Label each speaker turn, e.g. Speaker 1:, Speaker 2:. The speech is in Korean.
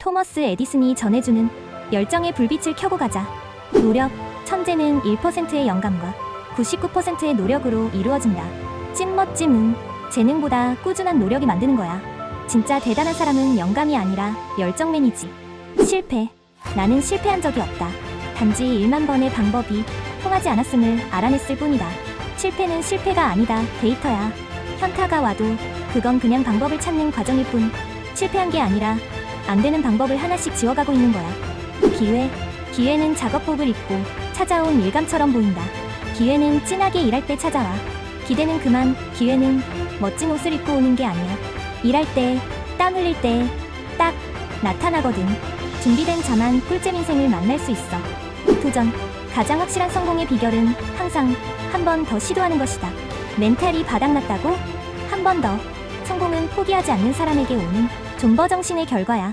Speaker 1: 토머스 에디슨이 전해주는 열정의 불빛을 켜고 가자. 노력, 천재는 1%의 영감과 99%의 노력으로 이루어진다. 찐멋짐은 재능보다 꾸준한 노력이 만드는 거야. 진짜 대단한 사람은 영감이 아니라 열정맨이지. 실패. 나는 실패한 적이 없다. 단지 1만 번의 방법이 통하지 않았음을 알아냈을 뿐이다. 실패는 실패가 아니다. 데이터야. 현타가 와도 그건 그냥 방법을 찾는 과정일 뿐. 실패한 게 아니라 안 되는 방법을 하나씩 지워가고 있는 거야. 기회. 기회는 작업복을 입고 찾아온 일감처럼 보인다. 기회는 진하게 일할 때 찾아와. 기대는 그만, 기회는 멋진 옷을 입고 오는 게 아니야. 일할 때, 땀 흘릴 때, 딱 나타나거든. 준비된 자만 꿀잼 인생을 만날 수 있어. 도전. 가장 확실한 성공의 비결은 항상 한 번 더 시도하는 것이다. 멘탈이 바닥났다고? 한 번 더. 성공은 포기하지 않는 사람에게 오는 존버 정신의 결과야.